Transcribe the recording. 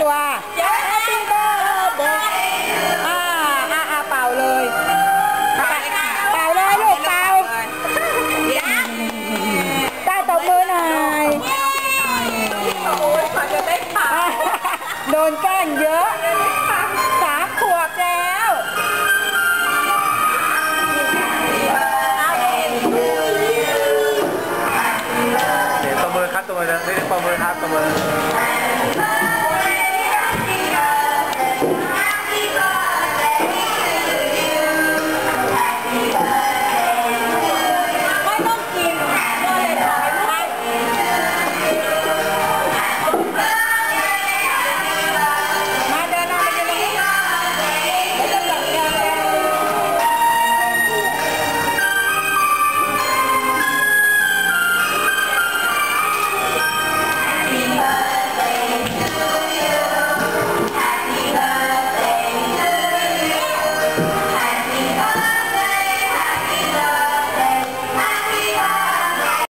ตัวแฮปปี้เบิร์ดเอ่าอ่าอ่าเป่าเลยเป่าเลยลูกเป่าได้ตบมือหน่อยโดนแกล้งเยอะสามขวบแล้วเดี๋ยตบมือครับตบมือนะตบมือครับตบมือ